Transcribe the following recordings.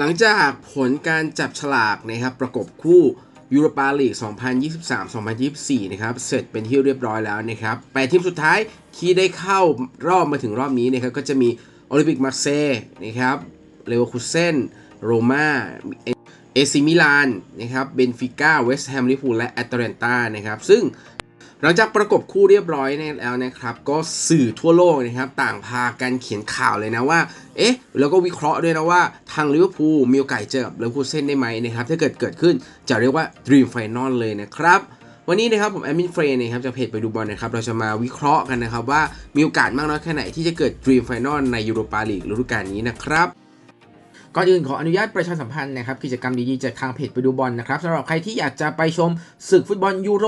หลังจากผลการจับฉลากนะครับประกบคู่ยูโรปาลีก 2023-2024 นะครับ เสร็จเป็นที่เรียบร้อยแล้วนะครับแปดทีมสุดท้ายที่ได้เข้ารอบมาถึงรอบนี้นะครับ ก็จะมีโอลิมปิกมาร์เซย์นะครับเลเวอร์คูเซนโรม่าเอซิมิลานนะครับ เบนฟิก้า เวสต์แฮม ลิเวอร์พูและแอตแลนตานะครับ ซึ่ง หลังจากประกบคู่เรียบร้อยแล้วนะครับ ก็สื่อทั่วโลกนะครับต่างพากันเขียนข่าวเลยนะว่า เอ๊ะ แล้วก็วิเคราะห์ด้วยนะว่าทางลิเวอร์พูลมีโอกาสเจอกับเลเวอร์พูลเซนได้ไหมนะครับ ถ้าเกิดเกิดขึ้นจะเรียกว่า Dream Final เลยนะครับวันนี้นะครับผมแอดมินเฟรนนะครับจากเพจไปดูบอลนะครับเราจะมาวิเคราะห์กันนะครับว่ามีโอกาสมากน้อยแค่ไหนที่จะเกิด Dream Final ในยูโรปาลีกฤดูกาลนี้นะครับ ก่อนอื่นขออนุญาตประชาสัมพันธ์นะครับกิจกรรมดีๆจากทางเพจไปดูบอลนะครับสำหรับใครที่อยากจะไปชมศึกฟุตบอลยูโร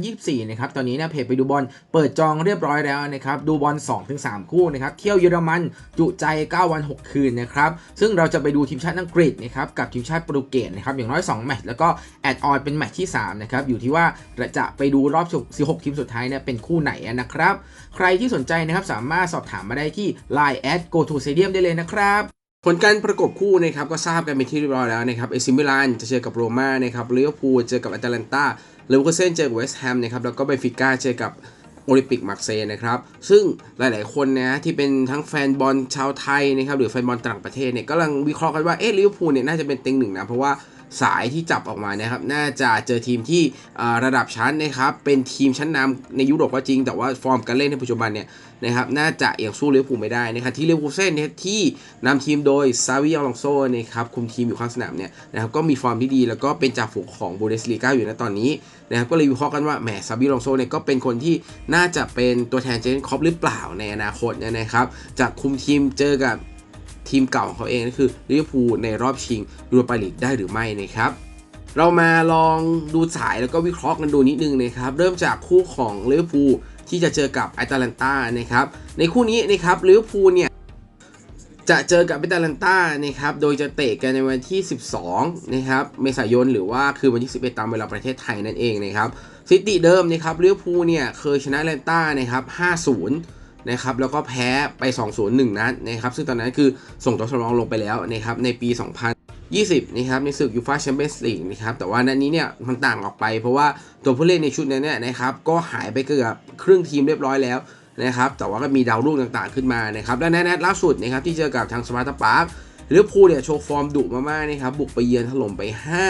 2024 นะครับตอนนี้นะเพจไปดูบอลเปิดจองเรียบร้อยแล้วนะครับดูบอล 2-3 คู่นะครับเที่ยวเยอรมันจุใจ 9 วัน 6 คืนนะครับซึ่งเราจะไปดูทีมชาติอังกฤษนะครับกับทีมชาติโปรตุเกสนะครับอย่างน้อย 2 แมตช์แล้วก็แอดออนเป็นแมตช์ที่3นะครับอยู่ที่ว่าเราจะไปดูรอบ 16 ทีมสุดท้ายเนี่ยเป็นคู่ไหนนะครับใครที่สนใจนะครับสามารถสอบถามมาได้ที่ Line at go to stadium ได้เลยนะครับ ผลการประกบคู่นะครับก็ทราบกันเป็นที่เรียบร้อยแล้วนะครับเอซิมิลานจะเจอกับโรม่านะครับลิเวอร์พูลเจอกับแอตแลนตาเลเวอร์เซนเจอกับเวสต์แฮมนะครับแล้วก็เบฟิก้าเจอกับโอลิมปิกมาร์เซย์นะครับ ซึ่งหลาย ๆ คนนะที่เป็นทั้งแฟนบอลชาวไทยนะครับหรือแฟนบอลต่างประเทศเนี่ยก็กำลังวิเคราะห์กันว่าเอ๊ะลิเวอร์พูลเนี่ยน่าจะเป็นเต็งหนึ่งนะ เพราะว่า สายที่จับออกมานะครับ น่าจะเจอทีมที่ระดับชั้นนะครับ เป็นทีมชั้นนำในยุโรปก็จริง แต่ว่าฟอร์มการเล่นในปัจจุบันเนี่ยนะครับ น่าจะยังสู้ลิเวอร์พูลไม่ได้นะครับ ที่ลิเวภูเซ่นเนี่ยที่นำทีมโดยซาวิอลองโซนะครับ คุมทีมอยู่ข้างสนามเนี่ยนะครับ ก็มีฟอร์มที่ดี แล้วก็เป็นจ่าฝูงของบูเดสลีกาอยู่นะตอนนี้นะครับ ก็เลยวิเคราะห์กันว่าแหมซาวิอลองโซเนี่ยก็เป็นคนที่น่าจะเป็นตัวแทนเจนคอปหรือเปล่าในอนาคตเนี่ยนะครับ จะคุมทีมเจอกับ ทีมเก่าของเขาเองก็คือลิเวอร์พูลในรอบชิงยูโรปาลีกได้หรือไม่นะครับเรามาลองดูสายแล้วก็วิเคราะห์กันดูนิดนึงนะครับ เริ่มจากคู่ของลิเวอร์พูลที่จะเจอกับแอตแลนตานะครับ ในคู่นี้นะครับลิเวอร์พูลเนี่ยจะเจอกับแอตแลนตานะครับ โดยจะเตะกันในวันที่ 12 นะครับ เมษายนหรือว่าคือวันที่ 11 ตามเวลาประเทศไทยนั่นเองนะครับสถิติเดิมนะครับลิเวอร์พูลเนี่ยเคยชนะแอตแลนตานะครับ 5-0 นะครับแล้วก็แพ้ไป 2-0 1 นัดนะครับซึ่งตอนนั้นคือส่งตัวสำรองลงไปแล้วนะครับในปี 2020นะครับในศึกยูฟ่าแชมเปี้ยนส์ลีกนะครับแต่ว่านัดนี้เนี่ยมันต่างออกไปเพราะว่าตัวผู้เล่นในชุดนั้นเนี่ยนะครับก็หายไปเกือบครึ่งทีมเรียบร้อยแล้วนะครับแต่ว่าก็มีดาวรุ่งต่างๆขึ้นมานะครับและในนัดล่าสุดนะครับที่เจอกับทางสมาร์ทพาร์คลิเวอร์พูลเนี่ยโชว์ฟอร์มดุมากๆนะครับบุกไปเยือนถล่มไป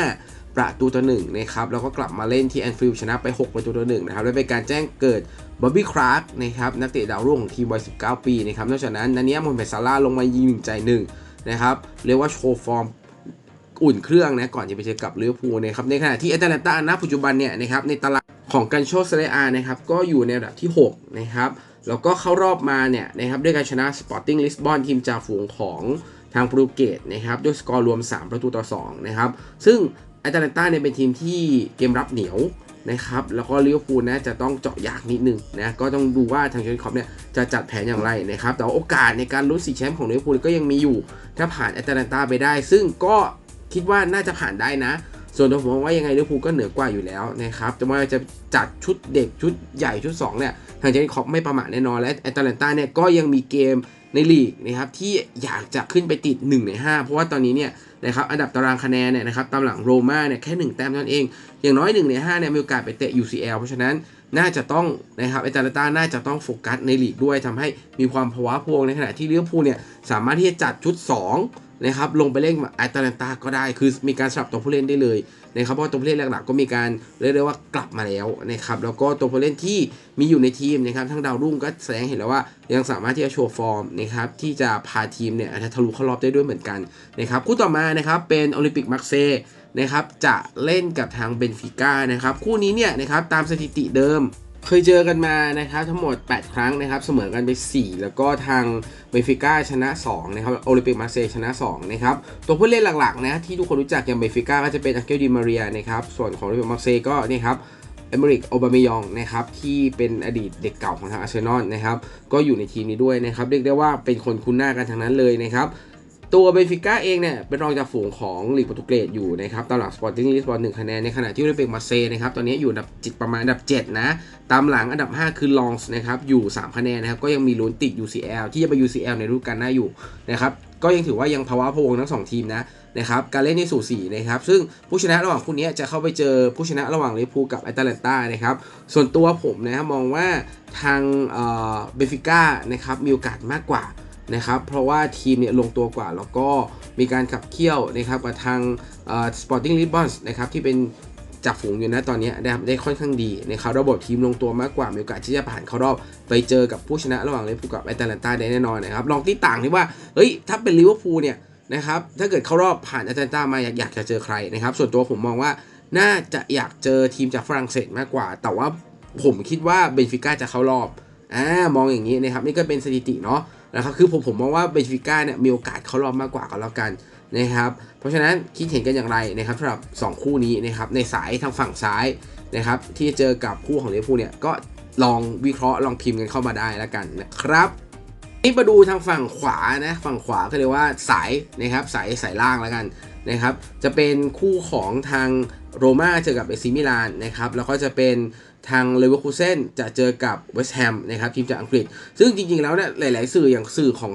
5 ประตูต่อหนึ่งนะครับแล้วก็กลับมาเล่นที่แอนฟิลด์ชนะไป 6 ประตูต่อหนึ่งนะครับและเป็นการแจ้งเกิดบ๊อบบี้คราร์กนะครับนักเตะดาวรุ่งของทีมวัย 19 ปีนะครับนอกจากนั้นนันนี้มอนเปซาร่าลงมายิงหนึ่งใจหนึ่งนะครับเรียกว่าโชว์ฟอร์มอุ่นเครื่องนะก่อนจะไปเจอกับลิเวอร์พูลนะครับในขณะที่แอตแลนตาณปัจจุบันเนี่ยนะครับในตารางของกันโชเซเรอานะครับก็อยู่ในระดับที่ 6 นะครับแล้วก็เข้ารอบมาเนี่ยนะครับด้วยการชนะสปอร์ติ้งลิสบอนทีมจ่าฝูงของทางโปรตุเกสนะครับด้วยสกอร์รวม 3 ประตูต่อ2นะครับซึ่ง อตแลนต้าเนี่ยเป็นทีมที่เกมรับเหนียวนะครับแล้วก็ลิเวอร์พูลนะจะต้องเจาะยากนิดนึงนะก็ต้องดูว่าทางเชนคอปเนี่ยจะจัดแผนอย่างไรนะครับแต่ว่าโอกาสในการลุ้นสีแชมป์ของลิเวอร์พูลก็ยังมีอยู่ ถ้าผ่านแอตแลนตาไปได้ ซึ่งก็คิดว่าน่าจะผ่านได้นะ ส่วนตัวผมองว่ายังไงลิเวอร์พูลก็เหนือกว่าอยู่แล้วนะครับแต่ว่าจะจัดชุดเด็กชุดใหญ่ชุด2เนี่ยทางเจนคอปไม่ประมาทแน่นอนและแอตแลนตาเนี่ยก็ยังมีเกมในลีกนะครับที่อยากจะขึ้นไปติด 1 ใน 5 เพราะว่าตอนนี้เนี่ย นะครับอันดับตารางคะแนนเนี่ยนะครับตามหลังโรม่าเนี่ยแค่ 1 แต้มนั่นเอง อย่างน้อย1ใน5เนี่ยมีโอกาสไปเตะ UCL เพราะฉะนั้นน่าจะต้องนะครับเอตาลนตาน่าจะต้องโฟกัสในลีกด้วยทำให้มีความภาวะพวงในขณะที่ลิเวอร์พูลเนี่ยสามารถที่จะจัดชุด 2 นะครับลงไปเล่นแอตแลนตาก็ได้คือมีการสลับตัวผู้เล่นได้เลยนะครับเพราะตัวผู้เล่นหลักๆก็มีการเรียกได้ว่ากลับมาแล้วนะครับแล้วก็ตัวผู้เล่นที่มีอยู่ในทีมนะครับทั้งดาวรุ่งก็แสดงเห็นแล้วว่ายังสามารถที่จะโชว์ฟอร์มนะครับที่จะพาทีมเนี่ยทะลุเข้ารอบได้ด้วยเหมือนกันนะครับคู่ต่อมานะครับเป็นโอลิมปิกมาร์เซย์นะครับจะเล่นกับทางเบนฟิก้านะครับคู่นี้เนี่ยนะครับตามสถิติเดิม เคยเจอกันมานะครับทั้งหมด 8 ครั้งนะครับเสมอกันไป 4 แล้วก็ทางเบฟิก้าชนะ 2 นะครับโอลิมปิกมาเซชนะ 2 นะครับ ตัวผู้เล่นหลักๆนะที่ทุกคนรู้จักอย่างเบฟิก้าก็จะเป็นอังเกลดิมาเรียนะครับ ส่วนของโอลิมปิกมาเซก็นี่ครับเอเมริกโอบามายองนะครับที่เป็นอดีตเด็กเก่าของทางอาร์เซนอลนะครับก็อยู่ในทีมนี้ด้วยนะครับเรียกได้ว่าเป็นคนคุ้นหน้ากันทั้งนั้นเลยนะครับ ตัวเบนฟิก้าเองเนี่ยเป็นรองจากฝูงของลีกโปรตุเกสอยู่นะครับตามหลังสปอร์ติ้งลิสบอลหนึ่งคะแนนในขณะที่โอลิมปิกมาเซนะครับตอนนี้อยู่อันดับจิตประมาณอันดับ 7 นะ ตามหลังอันดับ 5 คือลองส์นะครับอยู่ 3 คะแนนนะครับก็ยังมีลุ้นติด UCL ที่จะไป UCL ในฤดูกาลหน้าอยู่นะครับก็ยังถือว่ายังภาวะพวงทั้งสองทีมนะนะครับการเล่นในสู่สีนะครับซึ่งผู้ชนะระหว่างคู่นี้จะเข้าไปเจอผู้ชนะระหว่างลิเวอร์พูลกับแอตแลนตานะครับส่วนตัวผมนะครับมองว่าทางเบฟิก้านะครับมีโอกาสมากกว่า นะครับเพราะว่าทีมเนี่ยลงตัวกว่าแล้วก็มีการขับเคี่ยวนะครับกับทางสปอร์ติ้งลิสบอนส์นะครับที่เป็นจับฝูงอยู่นะตอนนี้ได้ได้ค่อนข้างดีนะครับระบบทีมลงตัวมากกว่ามีโอกาสที่จะผ่านเข้ารอบไปเจอกับผู้ชนะระหว่างลิเวอร์พูลกับแอตแลนตาได้แน่นอนนะครับลองที่ต่างที่ว่าเฮ้ยถ้าเป็นลิเวอร์พูลเนี่ยนะครับถ้าเกิดเข้ารอบผ่านแอตแลนตามาอยากอยากจะเจอใครนะครับส่วนตัวผมมองว่าน่าจะอยากเจอทีมจากฝรั่งเศสมากกว่า แต่ว่าผมคิดว่าเบนฟิก้าจะเข้ารอบอ่ามองอย่างนี้นะครับนี่ก็เป็นสถิติเนาะ นะครับคือผมผมมองว่าเบนฟิก้าเนี่ยมีโอกาสเข้ารอบมากกว่ากันแล้วกันนะครับ เพราะฉะนั้นคิดเห็นกันอย่างไรนะครับสำหรับ 2 คู่นี้นะครับในสายทางฝั่งซ้ายนะครับที่จะเจอกับคู่ของลิเวอร์พูลเนี่ยก็ลองวิเคราะห์ลองพิมพ์กันเข้ามาได้แล้วกันนะครับนี่มาดูทางฝั่งขวานะฝั่งขวาก็เรียกว่าสายนะครับสายสายล่างแล้วกันนะครับจะเป็นคู่ของทางโรม่าเจอกับเอซิมิลานนะครับแล้วก็จะเป็น ทางเลเวอร์คูเซนจะเจอกับเวสต์แฮมนะครับทีมจากอังกฤษ ซึ่งจริงๆแล้วเนี่ยหลาย ๆ สื่ออย่างสื่อของ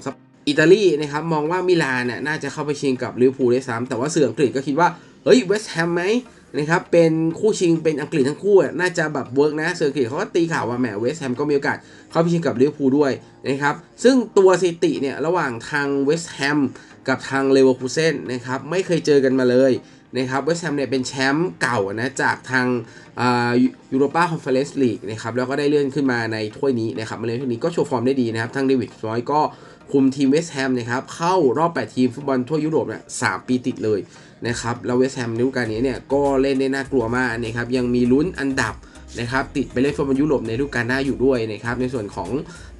อิตาลีนะครับมองว่ามิลานเนี่ยน่าจะเข้าไปชิงกับลิเวอร์พูลได้ซ้ำแต่ว่าสื่ออังกฤษก็คิดว่า เฮ้ยเวสต์แฮมไหมนะครับเป็นคู่ชิงเป็นอังกฤษทั้งคู่น่าจะแบบเวิร์กนะสื่ออังกฤษเขาก็ตีข่าวว่าแหมเวสต์แฮมก็มีโอกาสเข้าไปชิงกับลิเวอร์พูลด้วยนะครับซึ่งตัวสถิติเนี่ยระหว่างทางเวสต์แฮมกับทางเลเวอร์พูลเซนนะครับไม่เคยเจอกันมาเลย นะครับเวสต์แฮมเนี่ยเป็นแชมป์เก่านะจากทางยูโรปาคอนเฟอเรนซ์ลีกนะครับแล้วก็ได้เลื่อนขึ้นมาในถ้วยนี้นะครับมาเล่นถ้วยนี้ก็โชว์ฟอร์มได้ดีนะครับทั้งเดวิดฟลอยก็คุมทีมเวสต์แฮมนะครับเข้ารอบ 8 ทีมฟุตบอลทั่วยุโรปเนี่ยสปีติดเลยนะครับแล้วเวสต์แฮมในฤดูกาลนี้เนี่ยก็เล่นได้น่ากลัวมากนะครับยังมีลุ้นอันดับนะครับติดไปเล่นฟุตบอลยุโรปในฤดูกาลหน้าอยู่ด้วยนะครับในส่วนของ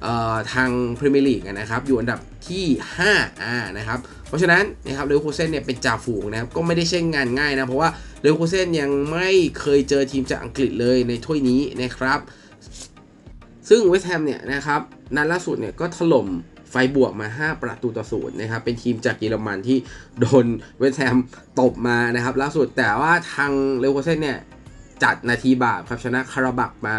ออทางพรีเมียร์ลีกนะครับอยู่อันดับที่5อ่านะครับ เพราะฉะนั้นนะครับเลวคูเซนเนี่ยเป็นจ่าฝูงนะครับก็ไม่ได้ใช่งานง่ายนะ เพราะว่าเลวคูเซนยังไม่เคยเจอทีมจากอังกฤษเลยในถ้วยนี้นะครับ ซึ่งเวสต์แฮมเนี่ยนะครับนัดล่าสุดเนี่ยก็ถล่มไฟบวกมา 5 ประตูต่อศูนย์นะครับ เป็นทีมจากเยอรมันที่โดนเวสต์แฮมตบมานะครับล่าสุดแต่ว่าทางเลวคูเซนเนี่ยจัดนาทีบาปครับชนะคาราบักมา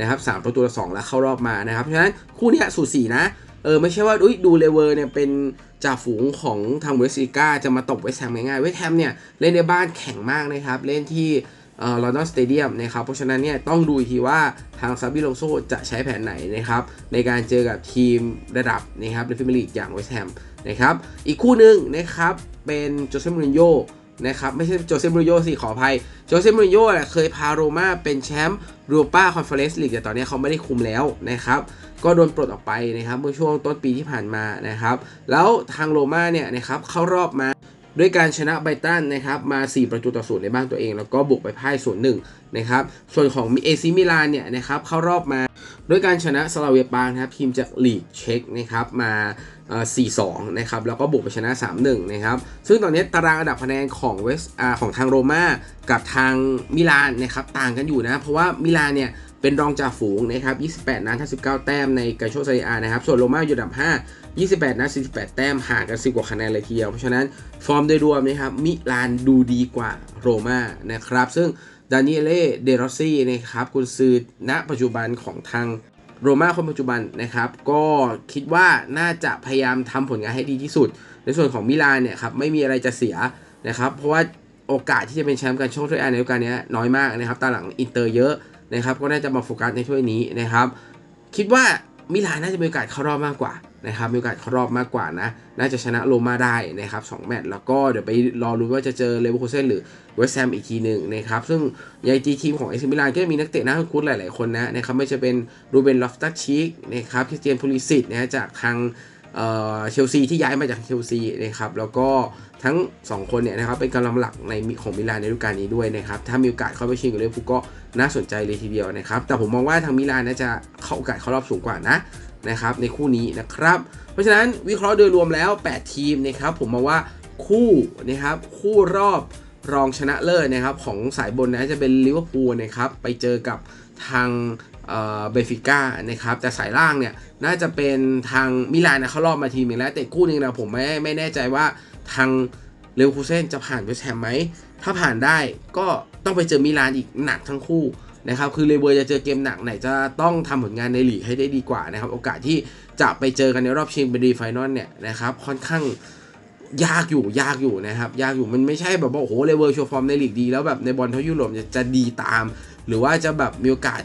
นะครับสามประตูต่อสองแล้วเข้ารอบมานะครับ เพราะฉะนั้นคู่นี้สูสีนะ เออไม่ใช่ว่าอุ้ยดูเลเวอร์เนี่ยเป็นจ่าฝูงของทางเวสติก้าจะมาตบเวสต์แฮมง่ายๆเวสต์แฮมเนี่ยเล่นในบ้านแข็งมากนะครับ เล่นที่เอ่อลอนดอนสเตเดียมนะครับเพราะฉะนั้นเนี่ยต้องดูทีว่าทางซาบิโลโซจะใช้แผนไหนนะครับในการเจอกับทีมระดับนะครับในฟิมิลีกอย่างเวสต์แฮมนะครับอีกคู่หนึ่งนะครับเป็นโจเซมูรินโญ่ นะครับไม่ใช่โจเซมูริโญ่สิขออภัยโจเซมูริโญ่เนี่ยเคยพาโรม่าเป็นแชมป์รูป้าคอนเฟอเรนซ์ลีกแต่ตอนนี้เขาไม่ได้คุมแล้วนะครับก็โดนปลดออกไปนะครับเมื่อช่วงต้นปีที่ผ่านมานะครับแล้วทางโรม่าเนี่ยนะครับเข้ารอบมาด้วยการชนะไบตันนะครับมา 4 ประตูต่อศูนย์ในบ้านตัวเอง แล้วก็บุกไปพ่ายศูนย์หนึ่งนะครับส่วนของเอซิมิลานเนี่ยนะครับเข้ารอบมา ด้วยการชนะสลาเวียปางนะครับทีมจากลีกเช็กนะครับมา4-2นะครับแล้วก็บุกไปชนะ 3-1นะครับซึ่งตอนนี้ตารางอันดับคะแนนของเวสของทางโรม่ากับทางมิลานนะครับต่างกันอยู่นะเพราะว่ามิลานเนี่ยเป็นรองจ่าฝูงนะครับ 28 นัด59 แต้มในกาโชเซเรียอานะครับ ส่วนโรม่าอยู่อันดับ 5 28 นัด48 แต้ม ห่างกัน 10 กว่าคะแนนเลยทีเดียว เพราะฉะนั้นฟอร์มโดยรวมนะครับ มิลานดูดีกว่าโรม่านะครับ ซึ่ง ดานิเอเล่เดรอซี่นะครับกุนซือณปัจจุบันของทางโรม่าคนปัจจุบันนะครับ ก็คิดว่าน่าจะพยายามทำผลงานให้ดีที่สุด ในส่วนของมิลานเนี่ยครับไม่มีอะไรจะเสียนะครับ เพราะว่าโอกาสที่จะเป็นแชมป์กันช่วงถ้วยแอนในฤดูกาลนี้น้อยมากนะครับตาหลังอินเตอร์เยอะนะครับ ก็น่าจะมาโฟกัสในถ้วยนี้นะครับ คิดว่ามิลานน่าจะมีโอกาสเข้ารอบมากกว่า นะครับมีโอกาสเข้ารอบมากกว่านะ น่าจะชนะโรม่าได้นะครับสองแมตช์แล้วก็เดี๋ยวไปรอรู้ว่าจะเจอเลเวอร์คูเซนหรือเวสต์แฮมอีกทีหนึ่งนะครับ ซึ่งในจีทีมของเอซิมิลานก็จะมีนักเตะน่าคุ้นหลาย ๆ คนนะนะครับไม่จะเป็นรูเบนลอฟตัสชิกนะครับคริสเตียนพูลิสิตนะฮะจากทางเชลซีที่ย้ายมาจากเชลซีนะครับแล้วก็ทั้ง 2 คนเนี่ยนะครับเป็นกำลังหลักในของมิลานในฤดูกาลนี้ด้วยนะครับถ้ามีโอกาสเข้าไปชิงกับเลเวอร์พูลก็น่าสนใจเลยทีเดียวนะครับแต่ผมมองว่าทางมิลานน่าจะเข้าโอกาสเข้ารอบสูงกว่านะ นะครับในคู่นี้นะครับ เพราะฉะนั้นวิเคราะห์โดยรวมแล้ว 8 ทีมนะครับผมมองว่าคู่นะครับคู่รอบรองชนะเลิศนะครับของสายบนนะจะเป็นลิเวอร์พูลนะครับไปเจอกับทางเบฟิก้านะครับแต่สายล่างเนี่ยน่าจะเป็นทางมิลานนะเขารอบมาทีมหนึงแล้ว แต่คู่นึงนะผมไม่ไม่แน่ใจว่าทางเลวคูเซนจะผ่านเวสแฮมไหม ถ้าผ่านได้ก็ต้องไปเจอมิลานอีกหนักทั้งคู่ นะครับคือเลเวอร์จะเจอเกมหนักไหนจะต้องทำผลงานในลีกให้ได้ดีกว่านะครับ โอกาสที่จะไปเจอกันในรอบชิงเป็นดีไฟนอลเนี่ยนะครับค่อนข้างยากอยู่ยากอยู่นะครับ ยากอยู่มันไม่ใช่แบบว่าโอ้โหเลเวอร์โชว์ฟอร์มในลีกดีแล้วแบบในบอลเท่ายุโรปจะจะดีตาม หรือว่าจะแบบมีโอกาส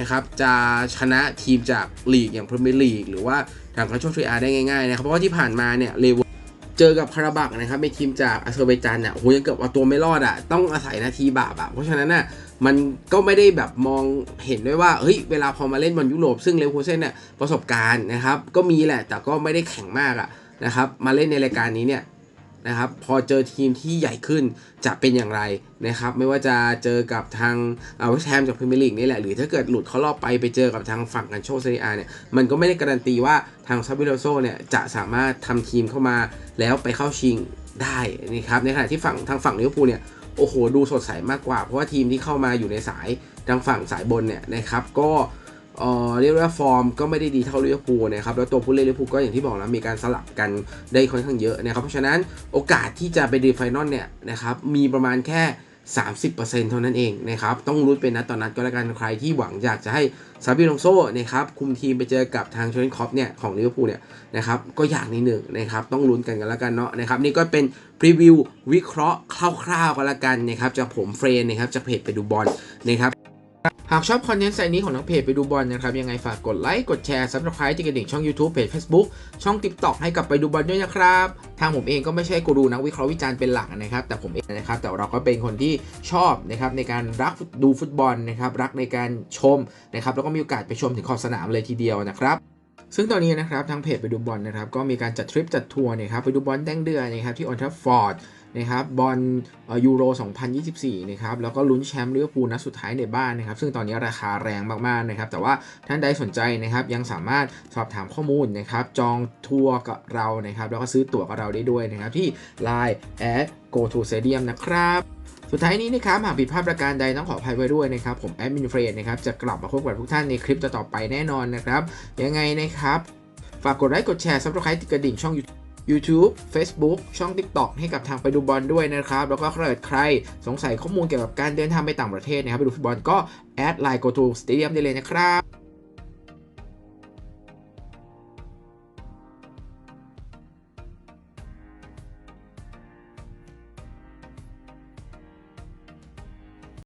นะครับจะชนะทีมจากลีกอย่างพรีเมียร์ลีกหรือว่าทางคาโชทรีอาได้ง่ายๆนะครับเพราะว่าที่ผ่านมาเนี่ยเลเวอร์เจอกับคาราบักนะครับเป็นทีมจากอาเซอร์ไบจานเนี่ยโอ้โหยังเกือบเอาตัวไม่รอดอะต้องอาศัยนาทีบาปอะเพราะฉะนั้นน่ะ มันก็ไม่ได้แบบมองเห็นด้วยว่าเฮ้ยเวลาพอมาเล่นบอลยุโรปซึ่งเลวโคเซนเนี่ยประสบการณ์นะครับ ก็มีแหละ แต่ก็ไม่ได้แข็งมากอะนะครับมาเล่นในรายการนี้เนี่ยนะครับพอเจอทีมที่ใหญ่ขึ้นจะเป็นอย่างไรนะครับไม่ว่าจะเจอกับทางเวสต์แฮมจากพรีเมียร์ลีกนี่แหละหรือถ้าเกิดหลุดเขารอบไปไปเจอกับทางฝั่งกันโชเซเรียเนี่ยมันก็ไม่ได้การันตีว่าทางซาบิโลโซเนี่ยจะสามารถทำทีมเข้ามาแล้วไปเข้าชิงได้นะครับในขณะที่ฝั่งทางฝั่งลิเวอร์พูลเนี่ย โอ้โหดูสดใสมากกว่า เพราะว่าทีมที่เข้ามาอยู่ในสายทางฝั่งสายบนเนี่ยนะครับก็เอ่อเรียกว่าฟอร์มก็ไม่ได้ดีเท่าลิเวอร์พูลนะครับแล้วตัวผู้เล่นลิเวอร์พูลก็อย่างที่บอกแล้วมีการสลับกันได้ค่อนข้างเยอะนะครับเพราะฉะนั้นโอกาสที่จะไปดีไฟนอลเนี่ยนะครับมีประมาณแค่ 30%เท่านั้นเองนะครับ ต้องรุ้นเป็นนัดต่อนนัดก็แล้วกันใครที่หวังอยากจะให้ซาบิโลงโซนะครับคุมทีมไปเจอกับทางเชนคอปเนี่ยของลิเวอร์พูลเนี่ยนะครับก็อยากนิดหนึ่งนะครับต้องลุ้นกันกันแล้วกันเนาะนะครับนี่ก็เป็นพรีวิววิเคราะห์คร่าวๆกันแล้วกันนะครับจากผมเฟรนนะครับจากเพจไปดูบอลนะครับ หากชอบคอนเทนต์ไซนี้ของทั้งเพจไปดูบอลนะครับ ยังไงฝากกดไลค์ กดแชร์ subscribe ที่กระดิ่งช่อง YouTube เพจ Facebook ช่อง TikTok ให้กับไปดูบอลด้วยนะครับ ทางผมเองก็ไม่ใช่กูรูนักวิเคราะห์วิจารณ์เป็นหลักนะครับ แต่ผมเองนะครับ แต่เราก็เป็นคนที่ชอบนะครับในการรักดูฟุตบอลนะครับ รักในการชมนะครับ แล้วก็มีโอกาสไปชมถึงขอบสนามเลยทีเดียวนะครับซึ่งตอนนี้นะครับทางเพจไปดูบอลนะครับก็มีการจัดทริปจัดทัวร์นะครับไปดูบอลแดงเดือนนะครับที่ออนทัฟฟอร์ด นะครับบอลยูโร 2024 นะครับแล้วก็ลุ้นแชมป์ลิเวอร์พูลนัดสุดท้ายในบ้านนะครับซึ่งตอนนี้ราคาแรงมากๆนะครับแต่ว่าท่านใดสนใจนะครับยังสามารถสอบถามข้อมูลนะครับจองทัวร์กับเรานะครับแล้วก็ซื้อตั๋วกับเราได้ด้วยนะครับที่ Line at go to stadium นะครับสุดท้ายนี้นะครับหากผิดพลาดประการใดต้องขออภัยไว้ด้วยนะครับ ผมแอดมินเฟรนนะครับจะกลับมาพบกับทุกท่านในคลิปต่อๆไปแน่นอนนะครับ ยังไงนะครับ ฝากกดไลค์กดแชร์ซับสไครต์ติดกระดิ่งช่อง YouTube Facebook ช่อง TikTok ให้กับทางไปดูบอลด้วยนะครับ แล้วก็ถ้าเกิดใครสงสัยข้อมูลเกี่ยวกับการเดินทางไปต่างประเทศนะครับไปดูฟุตบอลก็แอดไลน์ go to stadium ได้เลยนะครับ